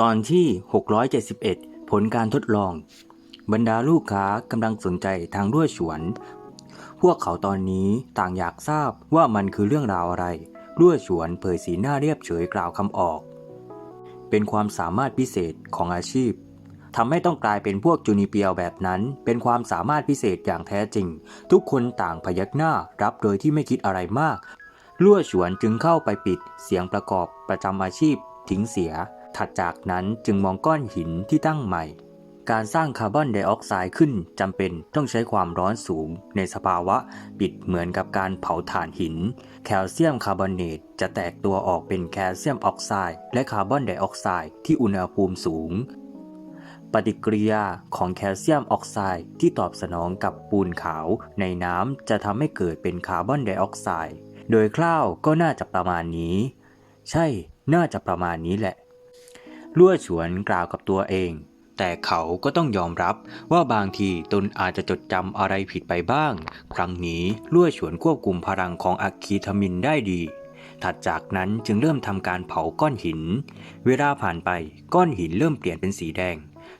ตอนที่ 671 ผลการทดลอง บรรดาลูกค้ากำลังสนใจทางรั่วฉวน พวกเขาตอนนี้ต่างอยากทราบว่ามันคือเรื่องราวอะไร รั่วฉวนเผยสีหน้าเรียบเฉยกล่าวคำออก เป็นความสามารถพิเศษของอาชีพทำให้ต้องกลายเป็นพวกจูนิเปียวแบบนั้น เป็นความสามารถพิเศษอย่างแท้จริง ทุกคนต่างพยักหน้ารับโดยที่ไม่คิดอะไรมาก ลั่วฉวนจึงเข้าไปปิดเสียงประกอบประจำอาชีพทิ้งเสีย ถัดจากนั้นจึงมองก้อนหินที่ตั้งใหม่ การสร้างคาร์บอนไดออกไซด์ขึ้นจำเป็นต้องใช้ความร้อนสูง ในสภาวะปิดเหมือนกับการเผาถ่านหิน แคลเซียมคาร์บอเนตจะแตกตัวออกเป็นแคลเซียมออกไซด์และคาร์บอนไดออกไซด์ที่อุณหภูมิสูงปฏิกิริยาของแคลเซียมออกไซด์ที่ตอบสนองกับปูนขาวในน้ำจะทำให้เกิดเป็นคาร์บอนไดออกไซด์ โดยคร่าวก็น่าจะประมาณนี้ ใช่ น่าจะประมาณนี้แหละ ลั่วฉวนกล่าวกับตัวเอง แต่เขาก็ต้องยอมรับว่าบางทีตนอาจจะจดจำอะไรผิดไปบ้าง ครั้งนี้ลั่วฉวนควบคุมพลังของอะคีทามินได้ดี ถัดจากนั้นจึงเริ่มทำการเผาก้อนหิน เวลาผ่านไปก้อนหินเริ่มเปลี่ยนเป็นสีแดง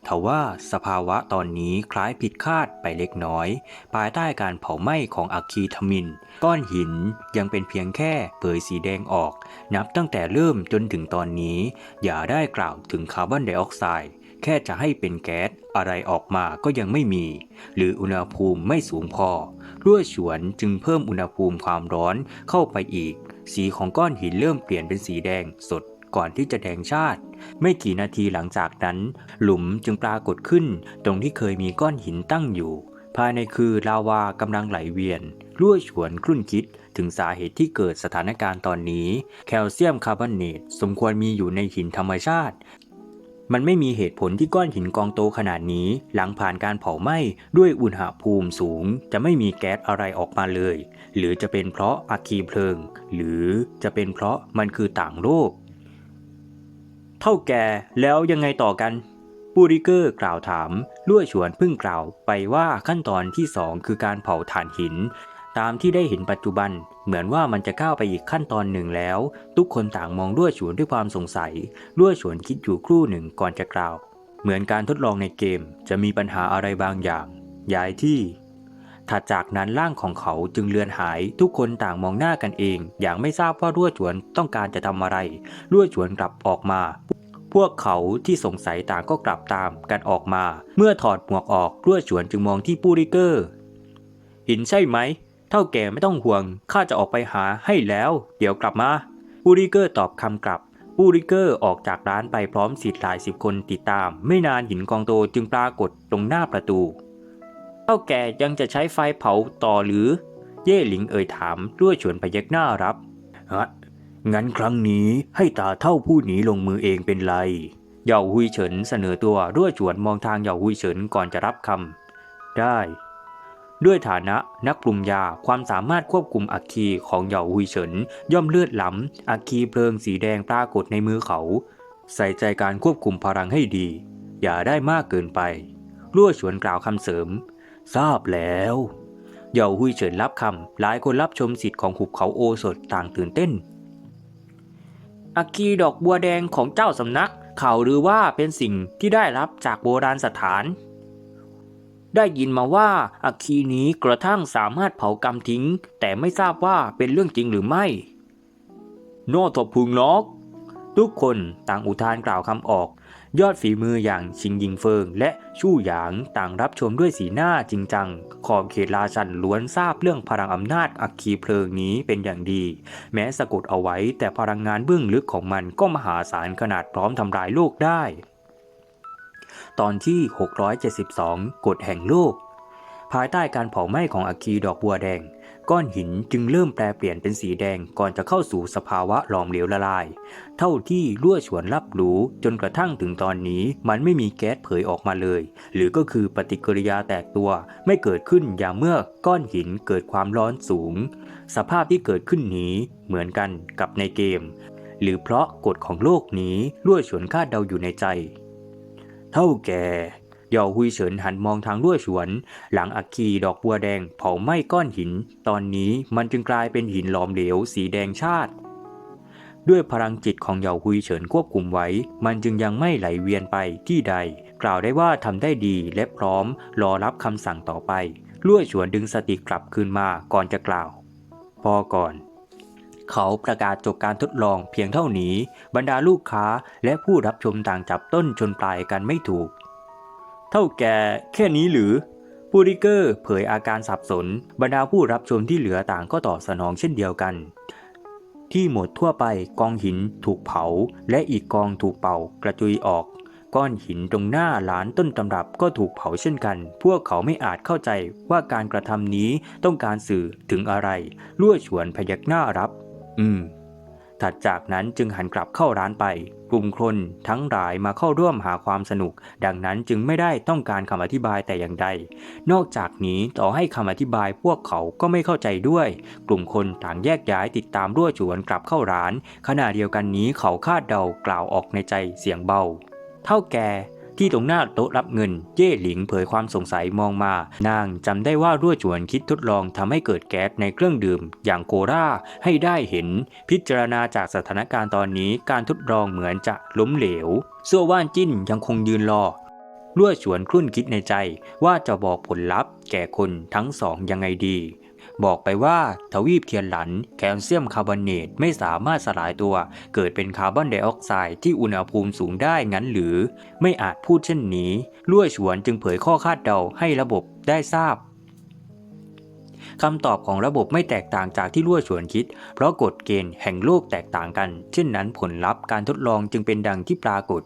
ทว่าสภาวะตอนนี้คล้ายผิดคาดไปเล็กน้อย ภายใต้การเผาไหม้ของอะคีทามิน ก้อนหินยังเป็นเพียงแค่เผยสีแดงออก นับตั้งแต่เริ่มจนถึงตอนนี้ อย่าได้กล่าวถึงคาร์บอนไดออกไซด์แค่จะให้เป็นแก๊สอะไรออกมาก็ยังไม่มี หรืออุณหภูมิไม่สูงพอรั่วฉวนจึงเพิ่มอุณหภูมิความร้อนเข้าไปอีก สีของก้อนหินเริ่มเปลี่ยนเป็นสีแดงสด ก่อนที่จะแดงชาติ ไม่กี่นาทีหลังจากนั้น หลุมจึงปรากฏขึ้น ตรงที่เคยมีก้อนหินตั้งอยู่ ภายในคือลาวากำลังไหลเวียนรั่วฉวนครุ่นคิดถึงสาเหตุที่เกิดสถานการณ์ตอนนี้ แคลเซียมคาร์บอเนตสมควรมีอยู่ในหินธรรมชาติ มันไม่มีเหตุผลที่ก้อนหินกองโตขนาดนี้ หลังผ่านการเผาไหม้ด้วยอุณหภูมิสูง จะไม่มีแก๊สอะไรออกมาเลย หรือจะเป็นเพราะอะคีเพลิง หรือจะเป็นเพราะมันคือต่างโลก เท่าแก่แล้วยังไงต่อกัน ปูริเกอร์กล่าวถามลั่วฉวนพิ่งกล่าวไปว่าขั้นตอนที่สองคือการเผาถ่านหิน ตามที่ได้เห็นปัจจุบัน เหมือนว่ามันจะก้าวไปอีกขั้นตอนหนึ่งแล้ว ทุกคนต่างมองลั่วฉวนด้วยความสงสัยลั่วฉวนคิดอยู่ครู่หนึ่งก่อนจะกล่าว เหมือนการทดลองในเกม จะมีปัญหาอะไรบางอย่างย้ายที่ ถัดจากนั้นร่างของเขาจึงเลือนหาย ทุกคนต่างมองหน้ากันเอง อย่างไม่ทราบว่ารั่วฉวนต้องการจะทำอะไร รั่วฉวนกลับออกมา พวกเขาที่สงสัยต่างก็กลับตามกันออกมา เมื่อถอดหมวกออกรั่วฉวนจึงมองที่ปูริเกอร์ หินใช่ไหม เท่าแก่ไม่ต้องห่วง ข้าจะออกไปหาให้แล้ว เดี๋ยวกลับมาปูริเกอร์ตอบคำกลับปูริเกอร์ออกจากร้านไปพร้อมสิทธิ์หลายสิบคนติดตาม ไม่นานหินกองโตจึงปรากฏตรงหน้าประตู เท่าแก่ยังจะใช้ไฟเผาต่อหรือ เย่หลิงเอ่ยถามด้วยชวนพยักหน้ารับฮะงั้นครั้งนี้ให้ตาเท่าผู้หนีลงมือเองเป็นไรเหย่าหุยเฉินเสนอตัวด้วยชวนมองทางเหย่าหุยเฉินก่อนจะรับคำได้ ด้วยฐานะนักปรุงยาความสามารถควบคุมอัคคีของเหย่าหุยเฉินย่อมเลือดหล้ำอัคคีเพลิงสีแดงปรากฏในมือเขา ใส่ใจการควบคุมพลังให้ดี อย่าได้มากเกินไปรั่วชวนกล่าวคำเสริม ทราบแล้วเยาหุยเฉินรับคำหลายคนรับชมสิทธิ์ของหุบเขาโอสถต่างตื่นเต้นอักีดอกบัวแดงของเจ้าสำนัก ข่าวหรือว่าเป็นสิ่งที่ได้รับจากโบราณสถาน ได้ยินมาว่าอักคีนี้กระทั่งสามารถเผากรรมทิ้ง แต่ไม่ทราบว่าเป็นเรื่องจริงหรือไม่ โนทบพุงล็อก ทุกคนต่างอุทานกล่าวคำออก ยอดฝีมืออย่างชิงยิงเฟิง และชู่หยางต่างรับชมด้วยสีหน้าจริงจัง ขอบเขตราชันล้วนทราบเรื่องพลังอำนาจอัคคีเพลิงนี้เป็นอย่างดี แม้สะกดเอาไว้แต่พลังงานเบื้องลึกของมันก็มหาศาลขนาดพร้อมทำลายโลกได้ ตอนที่ 672 กฎแห่งโลก ภายใต้การเผาไหม้ของอัคคีดอกบัวแดง ก้อนหินจึงเริ่มแปลเปลี่ยนเป็นสีแดงก่อนจะเข้าสู่สภาวะหลอมเหลวละลาย เท่าที่รั่วฉวนรับรู้จนกระทั่งถึงตอนนี้มันไม่มีแก๊สเผยออกมาเลย หรือก็คือปฏิกิริยาแตกตัวไม่เกิดขึ้นอย่างเมื่อก้อนหินเกิดความร้อนสูง สภาพที่เกิดขึ้นนี้เหมือนกันกับในเกม หรือเพราะกฎของโลกนี้รั่วฉวนคาดเดาอยู่ในใจ เท่าแก่ ย่าหุยเฉินหันมองทางรั่วฉวน หลังอัคคีดอกบัวแดงเผาไหม้ก้อนหิน ตอนนี้มันจึงกลายเป็นหินหลอมเหลวสีแดงชาติ ด้วยพลังจิตของเหยาฮุยเฉินควบคุมไว้ มันจึงยังไม่ไหลเวียนไปที่ใด กล่าวได้ว่าทำได้ดีและพร้อมรอรับคำสั่งต่อไปลั่วฉวนดึงสติกลับคืนมาก่อนจะกล่าว พอก่อนเขาประกาศจบการทดลองเพียงเท่านี้ บรรดาลูกค้าและผู้รับชมต่างจับต้นชนปลายกันไม่ถูก เท่าแก่แค่นี้หรือปูริเกอร์เผยอาการสับสน บรรดาผู้รับชมที่เหลือต่างก็ตอบสนองเช่นเดียวกัน ที่หมดทั่วไปกองหินถูกเผา และอีกกองถูกเป่ากระจุยออก ก้อนหินตรงหน้าร้านต้นตำรับก็ถูกเผาเช่นกัน พวกเขาไม่อาจเข้าใจว่าการกระทำนี้ต้องการสื่อถึงอะไร ลั่วฉวนพยักหน้ารับ อืม ถัดจากนั้นจึงหันกลับเข้าร้านไป กลุ่มคนทั้งหลายมาเข้าร่วมหาความสนุก ดังนั้นจึงไม่ได้ต้องการคำอธิบายแต่อย่างใด นอกจากนี้ต่อให้คำอธิบายพวกเขาก็ไม่เข้าใจด้วย กลุ่มคนต่างแยกย้ายติดตามรั่วฉวนกลับเข้าร้าน ขณะเดียวกันนี้เขาคาดเดากล่าวออกในใจเสียงเบา เท่าแก ที่ตรงหน้าโต๊ะรับเงิน เย่หลิงเผยความสงสัยมองมา นางจำได้ว่ารั่วจวนคิดทดลองทำให้เกิดแก๊สในเครื่องดื่ม อย่างโคราให้ได้เห็น พิจารณาจากสถานการณ์ตอนนี้การทดลองเหมือนจะล้มเหลวซัวว่านจิ้นยังคงยืนรอรั่วฉวนครุ่นคิดในใจว่าจะบอกผลลัพธ์ แก่คนทั้งสองยังไงดี บอกไปว่าทวีปเทียนหลันแคลเซียมคาร์บอเนตไม่สามารถสลายตัว เกิดเป็นคาร์บอนไดออกไซด์ที่อุณหภูมิสูงได้งั้นหรือ ไม่อาจพูดเช่นนี้ลั่วฉวนจึงเผยข้อคาดเดาให้ระบบได้ทราบ คำตอบของระบบไม่แตกต่างจากที่ลั่วฉวนคิด เพราะกฎเกณฑ์แห่งโลกแตกต่างกัน เช่นนั้นผลลัพธ์การทดลองจึงเป็นดังที่ปรากฏ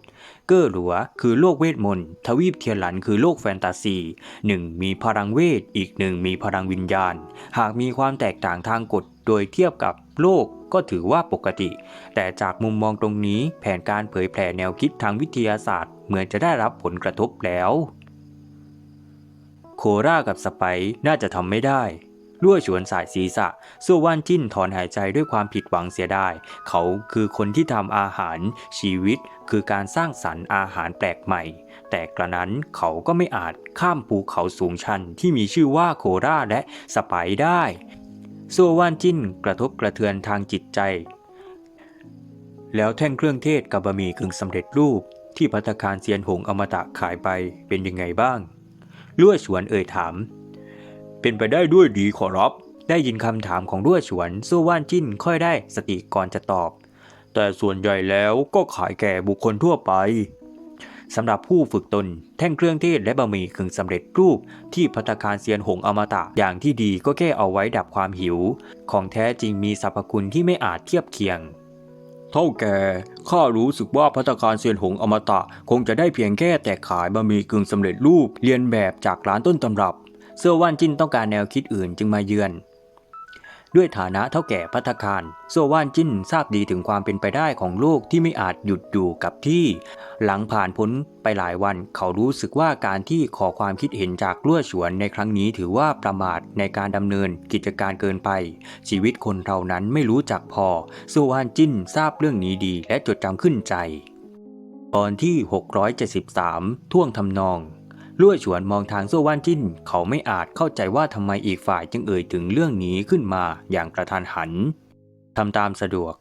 เก้อหลัวคือโลกเวทมนต์ ทวีปเทียนหลันคือโลกแฟนตาซีหนึ่งมีพลังเวท อีกหนึ่งมีพลังวิญญาณ หากมีความแตกต่างทางกฎโดยเทียบกับโลกก็ถือว่าปกติ แต่จากมุมมองตรงนี้แผนการเผยแผ่แนวคิดทางวิทยาศาสตร์ เหมือนจะได้รับผลกระทบแล้ว โครากับสไปน่าจะทำไม่ได้ รั่วฉวนสายศีรษะส่วว่านจิ้นถอนหายใจด้วยความผิดหวังเสียดาย เขาคือคนที่ทำอาหาร ชีวิตคือการสร้างสรรค์อาหารแปลกใหม่ แต่กระนั้นเขาก็ไม่อาจข้ามภูเขาสูงชันที่มีชื่อว่าโคราและสไปได้ส่วว่านจิ้นกระทบกระเทือนทางจิตใจ แล้วแท่งเครื่องเทศกับบะหมี่กึ่งสำเร็จรูป ที่พัตตาคารเซียนหงอมตะขายไปเป็นยังไงบ้าง ลั่วฉวนเอ่ยถาม เป็นไปได้ด้วยดีขอรับ ได้ยินคำถามของรั่วฉวนสู้ว่านจิ้นค่อยได้สติก่อนจะตอบ แต่ส่วนใหญ่แล้วก็ขายแก่บุคคลทั่วไปสำหรับผู้ฝึกตน แท่งเครื่องเทศและบะหมี่กึ่งสำเร็จรูปที่พัตตาคารเซียนหงอมตะอย่างที่ดีก็แค่เอาไว้ดับความหิว ของแท้จริงมีสรรพคุณที่ไม่อาจเทียบเคียง เท่าแก่ข้ารู้สึกว่าพัตตาคารเซียนหงอมตะ คงจะได้เพียงแค่แต่ขายบะหมี่กึ่งสำเร็จรูปเรียนแบบจากร้านต้นตำรับ เสื้อว่านจิ้นต้องการแนวคิดอื่นจึงมาเยือน ด้วยฐานะเท่าแก่พัตตาคารโซว่านจิ้นทราบดีถึงความเป็นไปได้ของโลกที่ไม่อาจหยุดอยู่กับที่ หลังผ่านพ้นไปหลายวันเขารู้สึกว่าการที่ขอความคิดเห็นจากลั่วฉวนในครั้งนี้ถือว่าประมาทในการดำเนินกิจการเกินไป ชีวิตคนเรานั้นไม่รู้จักพอโซว่านจิ้นทราบเรื่องนี้ดีและจดจำขึ้นใจตอนที่ 673 ท่วงทำนอง ลั่วฉวนมองทางโซว่านจิ้น เขาไม่อาจเข้าใจว่าทำไมอีกฝ่ายจึงเอ่ยถึงเรื่องนี้ขึ้นมาอย่างกระทันหันทำตามสะดวก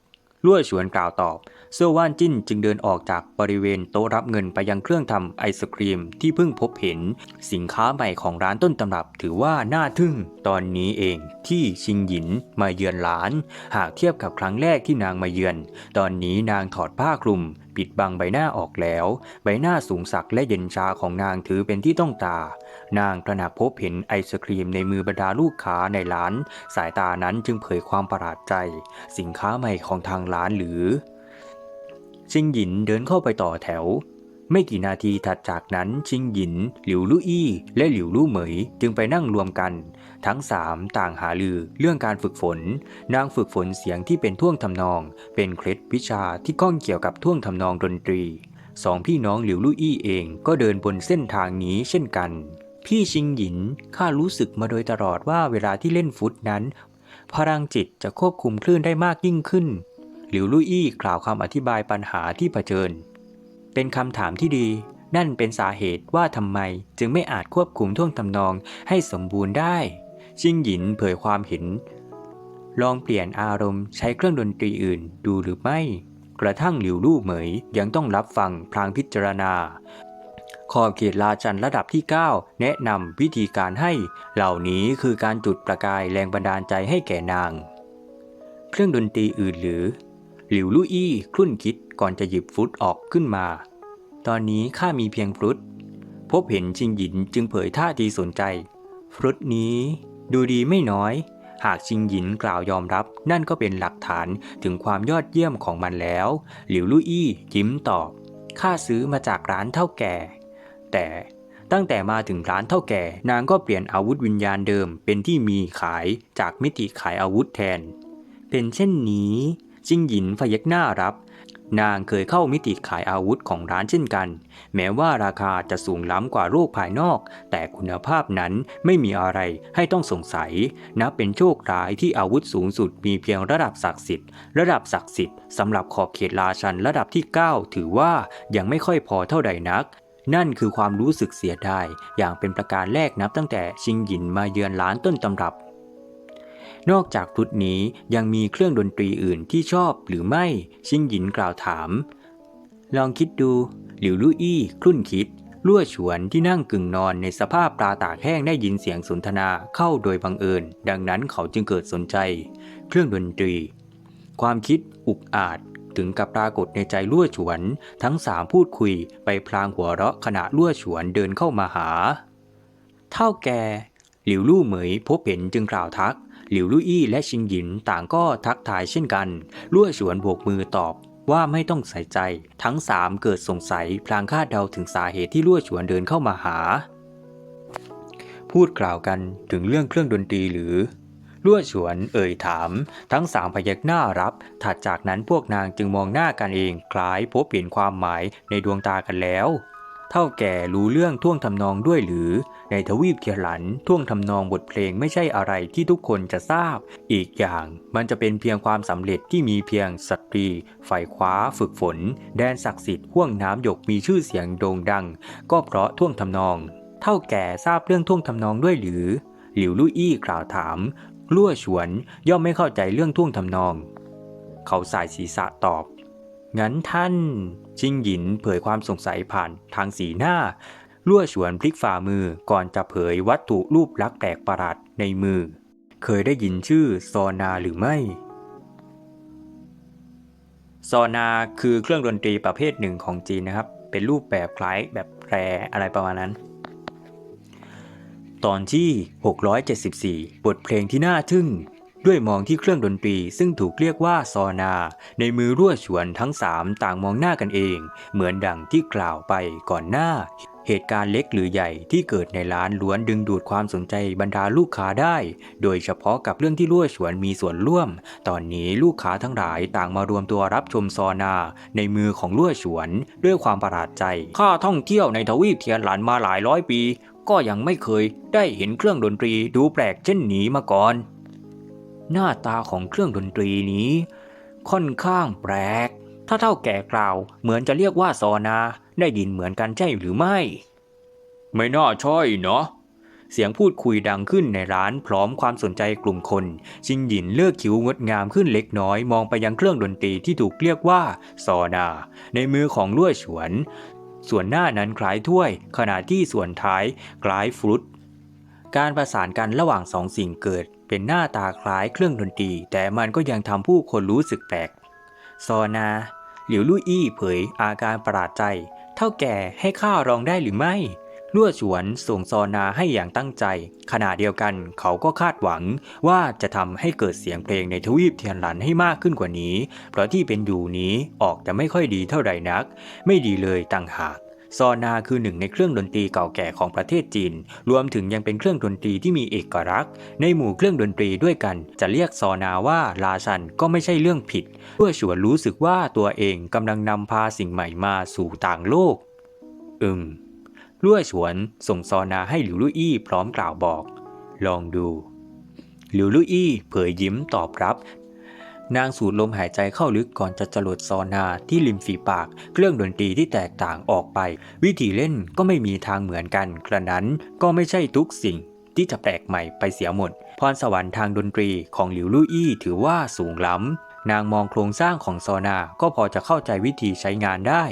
ลั่วฉวนกล่าวตอบโซว่านจิ้นจึงเดินออกจากบริเวณโต๊ะรับเงินไปยังเครื่องทำไอศครีมที่เพิ่งพบเห็น สินค้าใหม่ของร้านต้นตำรับถือว่าน่าทึ่งตอนนี้เองที่ชิงหยินมาเยือนร้าน หากเทียบกับครั้งแรกที่นางมาเยือน ตอนนี้นางถอดผ้าคลุม ปิดบังใบหน้าออกแล้ว ใบหน้าสูงสักและเย็นชาของนางถือเป็นที่ต้องตา นางตระหนักพบเห็นไอศครีมในมือบรรดาลูกค้าในร้าน สายตานั้นจึงเผยความประหลาดใจ สินค้าใหม่ของทางร้านหรือชิงหยินเดินเข้าไปต่อแถว ไม่กี่นาทีถัดจากนั้นชิงหยิน หลิวลู่อี้ และหลิวลู่เหมย จึงไปนั่งรวมกัน ทั้งสามต่างหาลือเรื่องการฝึกฝน นางฝึกฝนเสียงที่เป็นท่วงทำนอง เป็นเคล็ดวิชาที่ข้องเกี่ยวกับท่วงทำนองดนตรีสองพี่น้องหลิวลู่อี้เองก็เดินบนเส้นทางนี้เช่นกัน พี่ชิงหยินข้ารู้สึกมาโดยตลอดว่าเวลาที่เล่นฟุตนั้น พลังจิตจะควบคุมคลื่นได้มากยิ่งขึ้น หลิวลู่อี้กล่าวคำอธิบายปัญหาที่เผชิญ เป็นคำถามที่ดี นั่นเป็นสาเหตุว่าทำไมจึงไม่อาจควบคุมท่วงทำนองให้สมบูรณ์ได้ ชิงหยินเผยความเห็น ลองเปลี่ยนอารมณ์ใช้เครื่องดนตรีอื่นดูหรือไม่ กระทั่งหลิวลู่เหมยยังต้องรับฟังพลางพิจารณา ขอบเขตราชันระดับที่ 9 แนะนำวิธีการให้เหล่านี้คือการจุดประกายแรงบันดาลใจให้แก่นาง เครื่องดนตรีอื่นหรือ หลิวลู่อี้ครุ่นคิดก่อนจะหยิบฟลุตออกขึ้นมา ตอนนี้ข้ามีเพียงฟลุตพบเห็นชิงหยินจึงเผยท่าทีสนใจฟลุตนี้ ดูดีไม่น้อย หากชิงหยินกล่าวยอมรับ นั่นก็เป็นหลักฐานถึงความยอดเยี่ยมของมันแล้ว หลิวลู่อี้ยิ้มตอบข้าซื้อมาจากร้านเท่าแก่ แต่ตั้งแต่มาถึงร้านเท่าแก่ นางก็เปลี่ยนอาวุธวิญญาณเดิม เป็นที่มีขายจากมิติขายอาวุธแทน เป็นเช่นนี้จิงหยินพยักหน้ารับ นางเคยเข้ามิติขายอาวุธของร้านเช่นกัน แม้ว่าราคาจะสูงล้ำกว่าโลกภายนอก แต่คุณภาพนั้นไม่มีอะไรให้ต้องสงสัย นับเป็นโชคร้ายที่อาวุธสูงสุดมีเพียงระดับศักดิ์สิทธิ์ ระดับศักดิ์สิทธิ์สำหรับขอบเขตราชันระดับที่ 9 ถือว่ายังไม่ค่อยพอเท่าใดนักนั่นคือความรู้สึกเสียดายอย่างเป็นประการแรกนับตั้งแต่ชิงหยินมาเยือนร้านต้นตำรับ นอกจากฟุตนี้ยังมีเครื่องดนตรีอื่นที่ชอบหรือไม่ ชิงหยินกล่าวถาม ลองคิดดู หลิวลู่อี้ครุ่นคิดลั่วฉวนที่นั่งกึ่งนอนในสภาพปลาตากแห้งได้ยินเสียงสนทนาเข้าโดยบังเอิญ ดังนั้นเขาจึงเกิดสนใจ เครื่องดนตรี ความคิดอุกอาจถึงกับปรากฏในใจลั่วฉวน ทั้งสามพูดคุยไปพลางหัวเราะขณะลั่วฉวนเดินเข้ามาหา เท่าแกหลิวลู่เหมยพบเห็นจึงกล่าวทัก หลิวลู่อี้และชิงหยินต่างก็ทักทายเช่นกันลั่วฉวนโบกมือตอบว่าไม่ต้องใส่ใจ ทั้งสามเกิดสงสัยพลางคาดเดาถึงสาเหตุที่ลั่วฉวนเดินเข้ามาหา พูดกล่าวกันถึงเรื่องเครื่องดนตรีหรือลั่วฉวนเอ่ยถาม ทั้งสามพยักหน้ารับ ถัดจากนั้นพวกนางจึงมองหน้ากันเองคล้ายพบเห็นความหมายในดวงตากันแล้ว เท่าแก่รู้เรื่องท่วงทำนองด้วยหรือ ในทวีปเทียหลันท่วงทำนองบทเพลงไม่ใช่อะไรที่ทุกคนจะทราบ อีกอย่างมันจะเป็นเพียงความสำเร็จที่มีเพียงสตรีไฟคว้าฝึกฝน แดนศักดิ์สิทธิ์ห่วงน้ำหยกมีชื่อเสียงโด่งดัง ก็เพราะท่วงทำนอง เท่าแก่ทราบเรื่องท่วงทำนองด้วยหรือ หลิวลู่อี้กล่าวถามลั่วฉวนย่อมไม่เข้าใจเรื่องท่วงทำนอง เขาสายศีรษะตอบ งั้นท่าน ชิงหยินเผยความสงสัยผ่านทางสีหน้าลั่วฉวนพลิกฝ่ามือก่อนจะเผยวัตถุรูปลักษ์แปลกประหลาดในมือ เคยได้ยินชื่อซอนาหรือไม่ ซอนาคือเครื่องดนตรีประเภทหนึ่งของจีนนะครับ เป็นรูปแบบคล้ายแบบแปรอะไรประมาณนั้น ตอนที่ 674 บทเพลงที่น่าทึ่ง ด้วยมองที่เครื่องดนตรีซึ่งถูกเรียกว่าซอนา ในมือรั่วฉวนทั้งสามต่างมองหน้ากันเอง เหมือนดังที่กล่าวไปก่อนหน้า เหตุการณ์เล็กหรือใหญ่ที่เกิดในร้านล้วนดึงดูดความสนใจบรรดาลูกค้าได้ โดยเฉพาะกับเรื่องที่รั่วฉวนมีส่วนร่วม ตอนนี้ลูกค้าทั้งหลายต่างมารวมตัวรับชมซอนา ในมือของรั่วฉวนด้วยความประหลาดใจ ข้าท่องเที่ยวในทวีปเทียนหลานมาหลายร้อยปี ก็ยังไม่เคยได้เห็นเครื่องดนตรีดูแปลกเช่นนี้มาก่อน หน้าตาของเครื่องดนตรีนี้ ค่อนข้างแปลก ถ้าเท่าแก่กล่าว เหมือนจะเรียกว่าซอนา ได้ยินเหมือนกันใช่หรือไม่ ไม่น่าใช่เนาะเสียงพูดคุยดังขึ้นในร้านพร้อมความสนใจกลุ่มคน ชิงหยินเลือกคิ้วงดงามขึ้นเล็กน้อยมองไปยังเครื่องดนตรีที่ถูกเรียกว่าซอนา ในมือของลั่วฉวน ส่วนหน้านั้นคล้ายถ้วย ขณะที่ส่วนท้ายคล้ายฟรุต การประสานกันระหว่างสองสิ่งเกิด เป็นหน้าตาคล้ายเครื่องดนตรี แต่มันก็ยังทำผู้คนรู้สึกแปลก ซอนา หลิวลู่อี้เผยอาการประหลาดใจ เท่าแก่ให้ข้ารองได้หรือไม่ลั่วฉวนส่งซอนาให้อย่างตั้งใจ ขณะเดียวกันเขาก็คาดหวังว่าจะทำให้เกิดเสียงเพลงในทวีปเทียนหลันให้มากขึ้นกว่านี้ เพราะที่เป็นอยู่นี้ออกจะไม่ค่อยดีเท่าใดนัก ไม่ดีเลยต่างหาก ซอนาคือหนึ่งในเครื่องดนตรีเก่าแก่ของประเทศจีน รวมถึงยังเป็นเครื่องดนตรีที่มีเอกลักษณ์ ในหมู่เครื่องดนตรีด้วยกัน จะเรียกซอนาว่าราชันก็ไม่ใช่เรื่องผิด เพื่อฉวนรู้สึกว่าตัวเองกำลังนำพาสิ่งใหม่มาสู่ต่างโลกอืมลั่วฉวนส่งซอนาให้หลิวลู่อี้พร้อมกล่าวบอก ลองดูหลิวลู่อี้เผยยิ้มตอบรับ นางสูดลมหายใจเข้าลึกก่อนจะจรดซอนาที่ริมฝีปาก เครื่องดนตรีที่แตกต่างออกไป วิธีเล่นก็ไม่มีทางเหมือนกัน กระนั้นก็ไม่ใช่ทุกสิ่งที่จะแปลกใหม่ไปเสียหมด พรสวรรค์ทางดนตรีของหลิวลู่อี้ถือว่าสูงล้ำ นางมองโครงสร้างของซอนา ก็พอจะเข้าใจวิธีใช้งานได้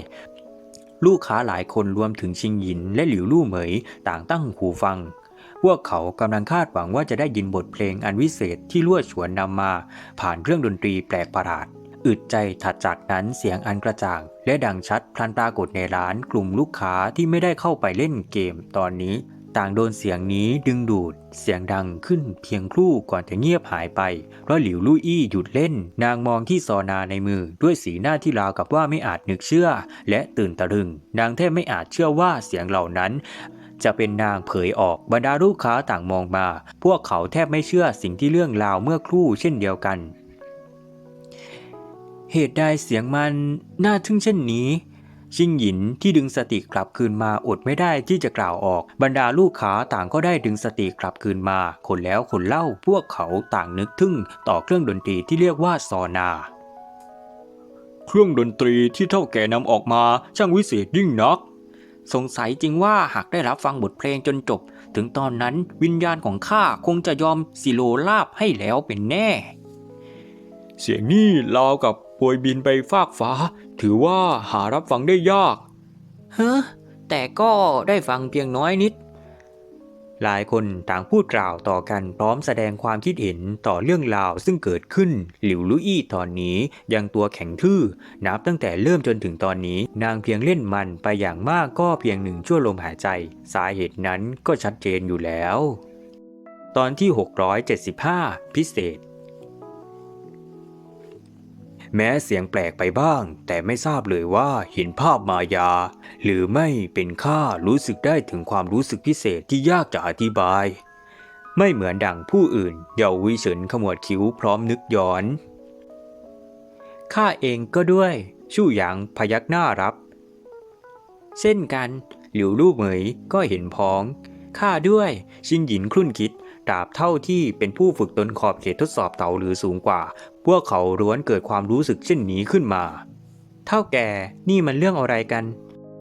ลูกค้าหลายคนรวมถึงชิงหยินและหลิวลู่เหมย ต่างตั้งหูฟัง พวกเขากำลังคาดหวังว่าจะได้ยินบทเพลงอันวิเศษที่ลั่วฉวนนำมา ผ่านเครื่องดนตรีแปลกประหลาดอึดใจถัดจากนั้นเสียงอันกระจ่าง และดังชัดพลันปรากฏในร้านกลุ่มลูกค้าที่ไม่ได้เข้าไปเล่นเกมตอนนี้ ต่างโดนเสียงนี้ดึงดูด เสียงดังขึ้นเพียงครู่ก่อนจะเงียบหายไป เพราะหลิวลู่อี้หยุดเล่น นางมองที่ซอนาในมือ ด้วยสีหน้าที่ราวกับว่าไม่อาจนึกเชื่อ และตื่นตะลึง นางแทบไม่อาจเชื่อว่าเสียงเหล่านั้น จะเป็นนางเผยออกบรรดาลูกค้าต่างมองมา พวกเขาแทบไม่เชื่อสิ่งที่เรื่องราวเมื่อครู่เช่นเดียวกัน เหตุใดเสียงมันน่าทึ่งเช่นนี้ ชิงหยินที่ดึงสติกลับคืนมาอดไม่ได้ที่จะกล่าวออก บรรดาลูกค้าต่างก็ได้ดึงสติกลับคืนมา คนแล้วคนเล่าพวกเขาต่างนึกทึ่งต่อเครื่องดนตรีที่เรียกว่าซอนาเครื่องดนตรีที่เท่าแก่นำออกมาช่างวิเศษยิ่งนัก สงสัยจริงว่าหากได้รับฟังบทเพลงจนจบ ถึงตอนนั้นวิญญาณของข้าคงจะยอมสิโลลาบให้แล้วเป็นแน่ เสียงนี่ราวกับปวยบินไปฟากฟ้า ถือว่าหารับฟังได้ยาก เฮ้แต่ก็ได้ฟังเพียงน้อยนิด หลายคนต่างพูดกล่าวต่อกันพร้อมแสดงความคิดเห็นต่อเรื่องราวซึ่งเกิดขึ้น หลิวลุอี้ตอนนี้ยังตัวแข็งทื่อ นับตั้งแต่เริ่มจนถึงตอนนี้ นางเพียงเล่นมันไปอย่างมากก็เพียงหนึ่งชั่วลมหายใจ สาเหตุนั้นก็ชัดเจนอยู่แล้ว ตอนที่ 675 พิเศษ แม้เสียงแปลกไปบ้าง แต่ไม่ทราบเลยว่าเห็นภาพมายา หรือไม่เป็นข้ารู้สึกได้ถึงความรู้สึกพิเศษที่ยากจะอธิบาย ไม่เหมือนดังผู้อื่น เยาวิเฉินขมวดคิ้วพร้อมนึกย้อนข้าเองก็ด้วย ชู่หยางพยักหน้ารับ เช่นกัน หลิวลู่เหมยก็เห็นพ้องข้าด้วย ชิงหยินครุ่นคิด ตราบเท่าที่เป็นผู้ฝึกตนขอบเขตทดสอบเต่าหรือสูงกว่า พวกเขาล้วนเกิดความรู้สึกเช่นนี้ขึ้นมา เท่าแก่นี่มันเรื่องอะไรกัน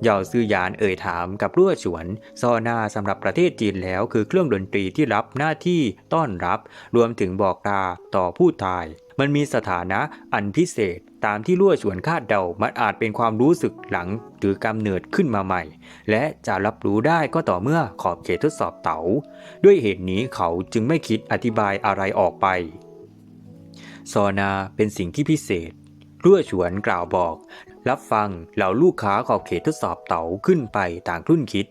เหยาซือหยานเอ่ยถามกับรั่วฉวนซอนาสำหรับประเทศจีนแล้วคือเครื่องดนตรีที่รับหน้าที่ต้อนรับ รวมถึงบอกลาต่อผู้ตาย มันมีสถานะอันพิเศษ ตามที่รั่วฉวนคาดเดา มันอาจเป็นความรู้สึกหลังหรือกำเนิดขึ้นมาใหม่ และจะรับรู้ได้ก็ต่อเมื่อขอบเขตทดสอบเต๋า ด้วยเหตุนี้เขาจึงไม่คิดอธิบายอะไรออกไป ซอนาเป็นสิ่งที่พิเศษรั่วฉวนกล่าวบอก รับฟังเหล่าลูกค้าขอบเขตทดสอบเต๋าขึ้นไปต่างรุ่นคิด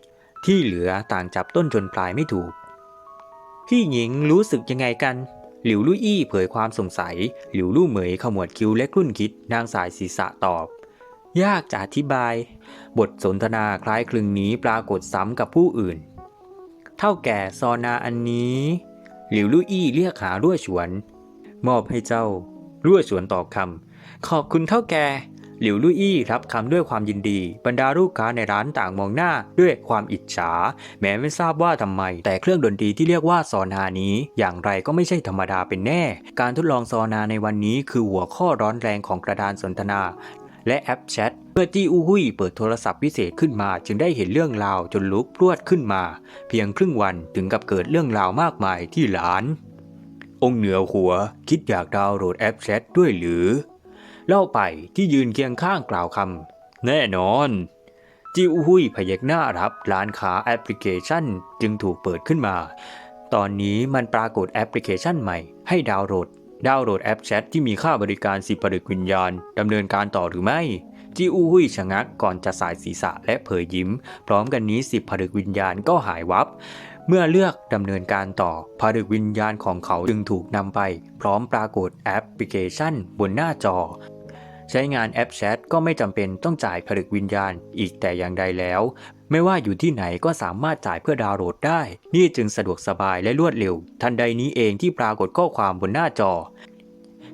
ที่เหลือต่างจับต้นจนปลายไม่ถูก พี่หญิงรู้สึกยังไงกัน หลิวลู่อี้เผยความสงสัย หลิวลู่เหมยขมวดคิ้วเล็กรุ่นคิดนางสายศีรษะตอบ ยากจะอธิบาย บทสนทนาคล้ายคลึงนี้ปรากฏซ้ำกับผู้อื่น เท่าแก่ซอนาอันนี้ หลิวลู่อี้เรียกหารั่วฉวน มอบให้เจ้า รั่วฉวนตอบคำขอบคุณเท่าแก่ หลิวลู่อี้รับคำด้วยความยินดี บรรดาลูกค้าในร้านต่างมองหน้าด้วยความอิจฉา แม้ไม่ทราบว่าทำไม แต่เครื่องดนตรีที่เรียกว่าซอนานี้ อย่างไรก็ไม่ใช่ธรรมดาเป็นแน่ การทดลองซอนาในวันนี้คือหัวข้อร้อนแรงของกระดานสนทนา และแอปแชทเมื่อจี้อูหุยเปิดโทรศัพท์พิเศษขึ้นมา จึงได้เห็นเรื่องราวจนลุกพรวดขึ้นมา เพียงครึ่งวันถึงกับเกิดเรื่องราวมากมายที่ร้าน องค์เหนือหัว คิดอยากดาวน์โหลดแอปแชทด้วยหรือ เล่าไปที่ยืนเคียงข้างกล่าวคำแน่นอน จิวหุยพยักหน้ารับร้านค้าแอปพลิเคชันจึงถูกเปิดขึ้นมา ตอนนี้มันปรากฏแอปพลิเคชันใหม่ให้ดาวน์โหลด ดาวน์โหลดแอปแชทที่มีค่าบริการสิบผลึกวิญญาณดำเนินการต่อหรือไม่จิอูหุยชะงักก่อนจะสายศีรษะและเผยยิ้ม พร้อมกันนี้สิบผลึกวิญญาณก็หายวับ เมื่อเลือกดำเนินการต่อผลึกวิญญาณของเขาจึงถูกนำไป พร้อมปรากฏแอปพลิเคชันบนหน้าจอ ใช้งานแอปแชทก็ไม่จำเป็นต้องจ่ายผลึกวิญญาณอีกแต่อย่างใดแล้ว ไม่ว่าอยู่ที่ไหนก็สามารถจ่ายเพื่อดาวน์โหลดได้ นี่จึงสะดวกสบายและรวดเร็ว ทันใดนี้เองที่ปรากฏข้อความบนหน้าจอ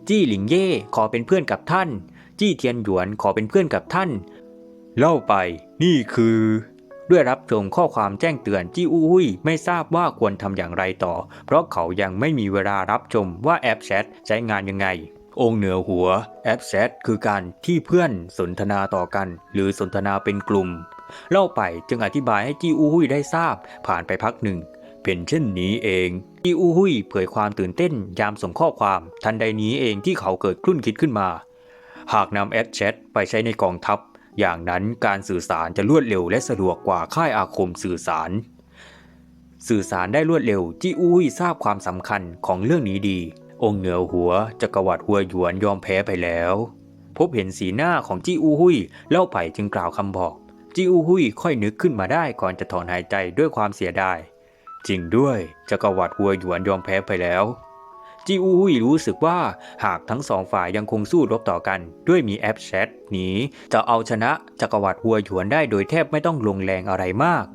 จี้หลิงเย่ขอเป็นเพื่อนกับท่าน จี้เทียนหยวนขอเป็นเพื่อนกับท่าน เล่าไป นี่คือด้วยรับชมข้อความแจ้งเตือนจี้อู้หุยไม่ทราบว่าควรทำอย่างไรต่อ เพราะเขายังไม่มีเวลารับชมว่าแอปแชทใช้งานยังไง องค์เหนือหัวแอปแชทคือการที่เพื่อนสนทนาต่อกัน หรือสนทนาเป็นกลุ่ม เล่าไปจึงอธิบายให้จี้อู้หุยได้ทราบ ผ่านไปพักหนึ่ง เป็นเช่นนี้เองที่อู้หุยเผยความตื่นเต้นยามส่งข้อความ ทันใดนี้เองที่เขาเกิดคลุ่นคิดขึ้นมา หากนำแอดแชทไปใช้ในกองทัพ อย่างนั้นการสื่อสารจะรวดเร็วและสะดวกกว่าค่ายอาคมสื่อสารสื่อสารได้รวดเร็ว จี้อุ้ยทราบความสำคัญของเรื่องนี้ดี องค์เหนือหัวจักรวรรดิหัวหยวนยอมแพ้ไปแล้ว พบเห็นสีหน้าของจี้อู้หุยเล่าไผ่จึงกล่าวคำบอก จี้อู้หุยค่อยนึกขึ้นมาได้ก่อนจะถอนหายใจด้วยความเสียดาย จริงด้วยจักรวรรดิหัวหยวนยอมแพ้ไปแล้วจีอูฮุยรู้สึกว่าหากทั้งสองฝ่ายยังคงสู้รบต่อกัน ด้วยมีแอปแชทนี้จะเอาชนะจักรวรรดิหัวหยวนได้โดยแทบไม่ต้องลงแรงอะไรมาก